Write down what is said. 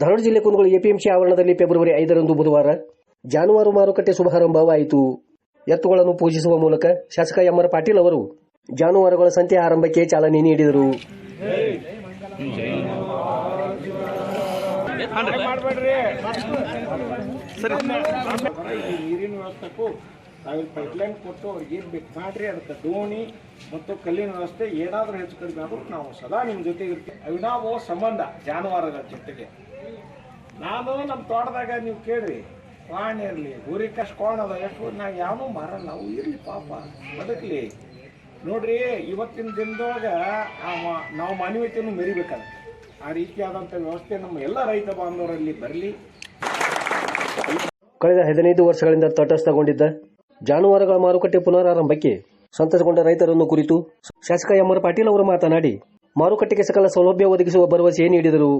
ಧಾರವಾಡ ಜಿಲ್ಲೆ ಕುಂದಗೋಳ ಎಪಿಎಂಸಿ ಆವರಣದಲ್ಲಿ ಫೆಬ್ರವರಿ ಐದರಂದು ಬುಧವಾರ ಜಾನುವಾರು ಮಾರುಕಟ್ಟೆ ಶುಭಾರಂಭವಾಯಿತು. ಎತ್ತುಗಳನ್ನು ಪೂಜಿಸುವ ಮೂಲಕ ಶಾಸಕ ಎಂ ಪಾಟೀಲ್ ಅವರು ಜಾನುವಾರುಗಳ ಸಂತೆ ಆರಂಭಕ್ಕೆ ಚಾಲನೆ ನೀಡಿದರು. ಈ ನೀರಿನ ವ್ಯವಸ್ಥೆಗೂ ತಾವು ಪೈಪ್ಲೈನ್ ಕೊಟ್ಟು ಅವ್ರಿಗೆ ಏನು ಬೇಕು ಮಾಡ್ರಿ, ಅದಕ್ಕೆ ದೋಣಿ ಮತ್ತು ಕಲ್ಲಿನ ವ್ಯವಸ್ಥೆ ಏನಾದರೂ ಹೆಚ್ಚು ಕಡಿಮೆ ಆದರೂ ನಾವು ಸದಾ ನಿಮ್ಮ ಜೊತೆಗೆ ಇರ್ತೀವಿ. ಅವಿನಾವೋ ಸಂಬಂಧ ಜಾನುವಾರುಗಳ ಜೊತೆಗೆ. ನಾನು ನಮ್ಮ ತೋಟದಾಗ ನೀವು ಕೇಳ್ರಿ ಪ್ರಾಣಿ ಇರಲಿ ಗುರಿ ಕಷ್ಟ ಎಷ್ಟು ನಾವು ಯಾವನೂ ಮಾರಲ್ಲ ನಾವು ಇರಲಿ ಪಾಪ, ಬದುಕಲಿ. ನೋಡ್ರಿ, ಇವತ್ತಿನ ದಿನದೊಳಗೆ ನಾವು ಮಾನವೀಯತೆಯನ್ನು ಮೆರಿಬೇಕಲ್ಲ ಆ ರೀತಿಯಾದಂಥ ವ್ಯವಸ್ಥೆ ನಮ್ಮ ಎಲ್ಲ ರೈತ ಬಾಂಧವರಲ್ಲಿ ಬರಲಿ. ಕಳೆದ ಹದಿನೈದು ವರ್ಷಗಳಿಂದ ತಟಸ್ಥಗೊಂಡಿದ್ದ ಜಾನುವಾರುಗಳ ಮಾರುಕಟ್ಟೆ ಪುನರಾರಂಭಕ್ಕೆ ಸಂತಸಗೊಂಡ ರೈತರನ್ನು ಕುರಿತು ಶಾಸಕ ಎಂ ಆರ್ ಪಾಟೀಲ್ ಅವರು ಮಾತನಾಡಿ, ಮಾರುಕಟ್ಟೆಗೆ ಸಕಲ ಸೌಲಭ್ಯ ಒದಗಿಸುವ ಭರವಸೆ ನೀಡಿದರು.